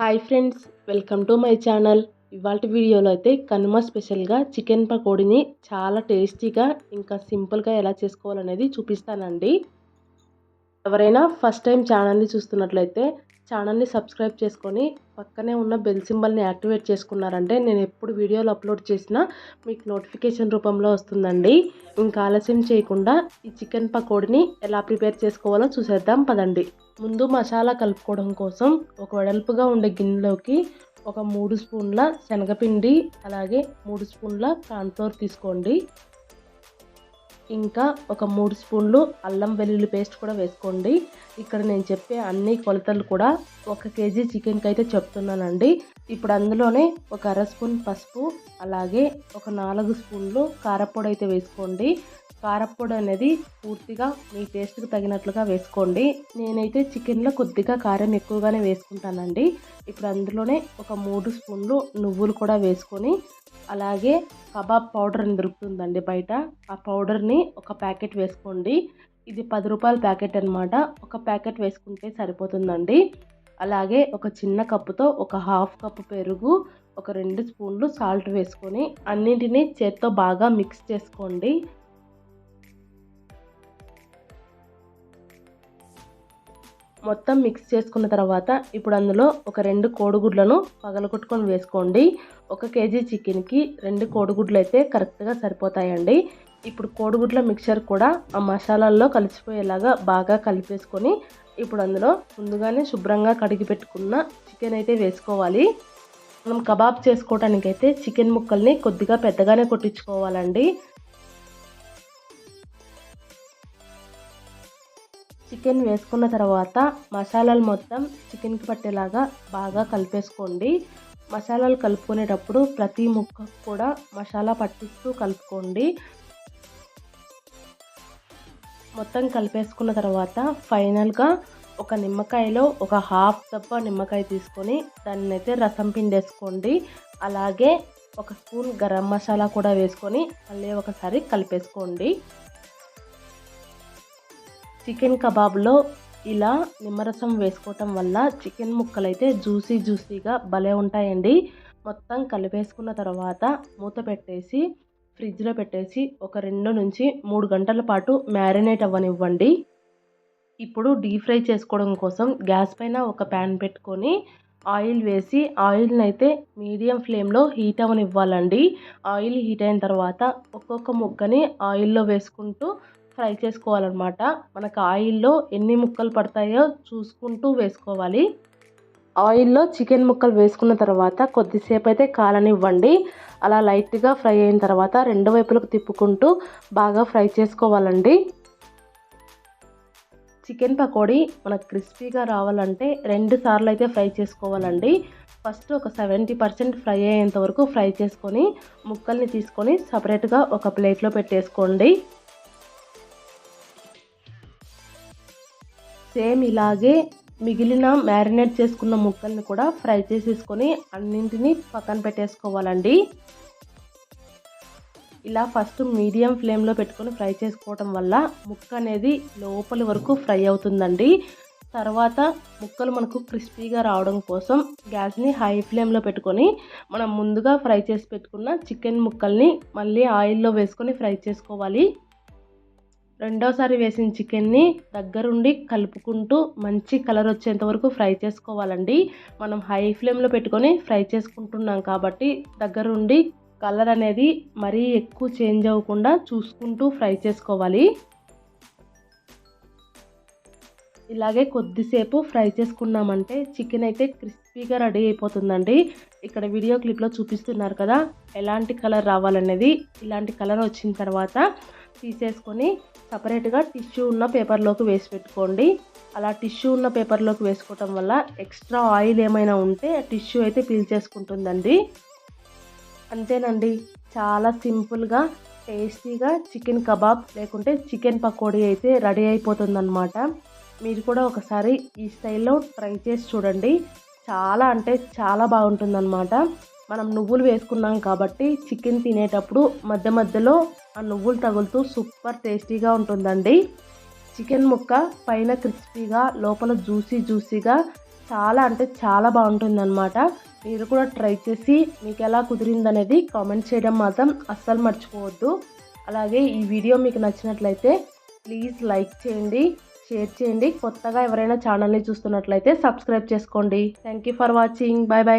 Hi friends welcome to my channel ఇవాళ వీడియోలో అయితే కనుమ స్పెషల్గా చికెన్ పకోడీని చాలా టేస్టీగా ఇంకా సింపుల్గా ఎలా చేసుకోవాలనేది చూపిస్తానండి. ఎవరైనా ఫస్ట్ టైం ఛానల్ని చూస్తున్నట్లయితే ఛానల్ని సబ్స్క్రైబ్ చేసుకొని పక్కనే ఉన్న బెల్ సింబల్ని యాక్టివేట్ చేసుకున్నారంటే నేను ఎప్పుడు వీడియోలు అప్లోడ్ చేసినా మీకు నోటిఫికేషన్ రూపంలో వస్తుందండి. ఇంకా ఆలస్యం చేయకుండా ఈ చికెన్ పకోడీని ఎలా ప్రిపేర్ చేసుకోవాలో చూసేద్దాం పదండి. ముందు మసాలా కలుపుకోవడం కోసం ఒక వెడల్పుగా ఉండే గిన్నెలోకి ఒక మూడు స్పూన్ల శనగపిండి అలాగే మూడు స్పూన్ల కార్న్ఫ్లోర్ తీసుకోండి. ఇంకా ఒక మూడు స్పూన్లు అల్లం వెల్లుల్లి పేస్ట్ కూడా వేసుకోండి. ఇక్కడ నేను చెప్పే అన్ని కొలతలు కూడా ఒక కేజీ చికెన్కి అయితే చెప్తున్నానండి. ఇప్పుడు అందులోనే ఒక అర స్పూన్ పసుపు అలాగే ఒక నాలుగు స్పూన్లు కారపొడి అయితే వేసుకోండి. కారపొడి అనేది పూర్తిగా మీ టేస్ట్కి తగినట్లుగా వేసుకోండి. నేనైతే చికెన్లో కొద్దిగా కారం ఎక్కువగానే వేసుకుంటానండి. ఇప్పుడు అందులోనే ఒక మూడు స్పూన్లు నువ్వులు కూడా వేసుకొని అలాగే కబాబ్ పౌడర్ అని దొరుకుతుందండి బయట. ఆ పౌడర్ని ఒక ప్యాకెట్ వేసుకోండి. ఇది పది రూపాయల ప్యాకెట్ అనమాట ఒక ప్యాకెట్ వేసుకుంటే సరిపోతుందండి. అలాగే ఒక చిన్న కప్పుతో ఒక హాఫ్ కప్పు పెరుగు ఒక రెండు స్పూన్లు సాల్ట్ వేసుకొని అన్నింటినీ చేత్తో బాగా మిక్స్ చేసుకోండి. మొత్తం మిక్స్ చేసుకున్న తర్వాత ఇప్పుడు అందులో ఒక రెండు కోడిగుడ్లను పగలగొట్టుకొని వేసుకోండి. ఒక కేజీ చికెన్కి రెండు కోడిగుడ్లు అయితే కరెక్ట్గా సరిపోతాయండి. ఇప్పుడు కోడిగుడ్ల మిక్చర్ కూడా ఆ మసాలాల్లో కలిసిపోయేలాగా బాగా కలిపేసుకొని ఇప్పుడు అందులో ముందుగానే శుభ్రంగా కడిగి పెట్టుకున్న చికెన్ అయితే వేసుకోవాలి. మనం కబాబ్ చేసుకోవడానికైతే చికెన్ ముక్కల్ని కొద్దిగా పెద్దగానే కొట్టించుకోవాలండి. చికెన్ వేసుకున్న తర్వాత మసాలాలు మొత్తం చికెన్కి పట్టేలాగా బాగా కలిపేసుకోండి. మసాలాలు కలుపుకునేటప్పుడు ప్రతి ముక్క కూడా మసాలా పట్టిస్తూ కలుపుకోండి. మొత్తం కలిపేసుకున్న తర్వాత ఫైనల్గా ఒక నిమ్మకాయలో ఒక హాఫ్ దప్ప నిమ్మకాయ తీసుకొని దాన్ని అయితే రసం పిండేసుకోండి. అలాగే ఒక స్పూన్ గరం మసాలా కూడా వేసుకొని మళ్ళీ ఒకసారి కలిపేసుకోండి. చికెన్ కబాబ్లో ఇలా నిమ్మరసం వేసుకోవటం వల్ల చికెన్ ముక్కలు అయితే జ్యూసీ జ్యూసీగా భలే ఉంటాయండి. మొత్తం కలిపేసుకున్న తర్వాత మూత పెట్టేసి ఫ్రిడ్జ్లో పెట్టేసి ఒక రెండు నుంచి మూడు గంటల పాటు మ్యారినేట్ అవ్వనివ్వండి. ఇప్పుడు డీప్ ఫ్రై చేసుకోవడం కోసం గ్యాస్ పైన ఒక ప్యాన్ పెట్టుకొని ఆయిల్ వేసి ఆయిల్ని అయితే మీడియం ఫ్లేమ్లో హీట్ అవ్వనివ్వాలండి. ఆయిల్ హీట్ అయిన తర్వాత ఒక్కొక్క ముగ్గని ఆయిల్లో వేసుకుంటూ ఫ్రై చేసుకోవాలన్నమాట. మనకు ఆయిల్లో ఎన్ని ముక్కలు పడతాయో చూసుకుంటూ వేసుకోవాలి. ఆయిల్లో చికెన్ ముక్కలు వేసుకున్న తర్వాత కొద్దిసేపు అయితే కాలనివ్వండి. అలా లైట్గా ఫ్రై అయిన తర్వాత రెండు వైపులకు తిప్పుకుంటూ బాగా ఫ్రై చేసుకోవాలండి. చికెన్ పకోడీ మనకు క్రిస్పీగా రావాలంటే రెండు సార్లు అయితే ఫ్రై చేసుకోవాలండి. ఫస్ట్ ఒక సెవెంటీ పర్సెంట్ ఫ్రై అయ్యేంత వరకు ఫ్రై చేసుకొని ముక్కల్ని తీసుకొని సపరేట్గా ఒక ప్లేట్లో పెట్టేసుకోండి. సేమ్ ఇలాగే మిగిలిన మ్యారినేట్ చేసుకున్న ముక్కల్ని కూడా ఫ్రై చేసేసుకొని అన్నింటినీ పక్కన పెట్టేసుకోవాలండి. ఇలా ఫస్ట్ మీడియం ఫ్లేమ్లో పెట్టుకొని ఫ్రై చేసుకోవటం వల్ల ముక్క అనేది లోపలి వరకు ఫ్రై అవుతుందండి. తర్వాత ముక్కలు మనకు క్రిస్పీగా రావడం కోసం గ్యాస్ని హై ఫ్లేమ్లో పెట్టుకొని మనం ముందుగా ఫ్రై చేసి పెట్టుకున్న చికెన్ ముక్కల్ని మళ్ళీ ఆయిల్లో వేసుకొని ఫ్రై చేసుకోవాలి. రెండోసారి వేసిన చికెన్ని దగ్గరుండి కలుపుకుంటూ మంచి కలర్ వచ్చేంత వరకు ఫ్రై చేసుకోవాలండి. మనం హై ఫ్లేమ్లో పెట్టుకొని ఫ్రై చేసుకుంటున్నాం కాబట్టి దగ్గరుండి కలర్ అనేది మరీ ఎక్కువ చేంజ్ అవ్వకుండా చూసుకుంటూ ఫ్రై చేసుకోవాలి. ఇలాగే కొద్దిసేపు ఫ్రై చేసుకున్నామంటే చికెన్ అయితే క్రిస్పీగా రెడీ అయిపోతుందండి. ఇక్కడ వీడియో క్లిప్లో చూపిస్తున్నారు కదా ఎలాంటి కలర్ రావాలనేది. ఇలాంటి కలర్ వచ్చిన తర్వాత తీసేసుకొని సపరేట్గా టిష్యూ ఉన్న పేపర్లోకి వేసి పెట్టుకోండి. అలా టిష్యూ ఉన్న పేపర్లోకి వేసుకోవటం వల్ల ఎక్స్ట్రా ఆయిల్ ఏమైనా ఉంటే టిష్యూ అయితే పీల్చేసుకుంటుందండి అంతేనండి చాలా సింపుల్గా టేస్టీగా చికెన్ కబాబ్ లేకుంటే చికెన్ పకోడీ అయితే రెడీ అయిపోతుందన్నమాట. మీరు కూడా ఒకసారి ఈ స్టైల్లో ట్రై చేసి చూడండి. చాలా అంటే చాలా బాగుంటుందన్నమాట. మనం నువ్వులు వేసుకున్నాం కాబట్టి చికెన్ తినేటప్పుడు మధ్య మధ్యలో ఆ నువ్వులు తగులుతూ సూపర్ టేస్టీగా ఉంటుందండి. చికెన్ ముక్క పైన క్రిస్పీగా లోపల జ్యూసీ జ్యూసీగా చాలా అంటే చాలా బాగుంటుందన్నమాట. మీరు కూడా ట్రై చేసి మీకు ఎలా కుదిరిందనేది కామెంట్ చేయడం మాత్రం అస్సలు మర్చిపోవద్దు. అలాగే ఈ వీడియో మీకు నచ్చినట్లయితే ప్లీజ్ లైక్ చేయండి షేర్ చేయండి. కొత్తగా ఎవరైనా ఛానల్ని చూస్తున్నట్లయితే సబ్స్క్రైబ్ చేసుకోండి. Thank you for watching. Bye bye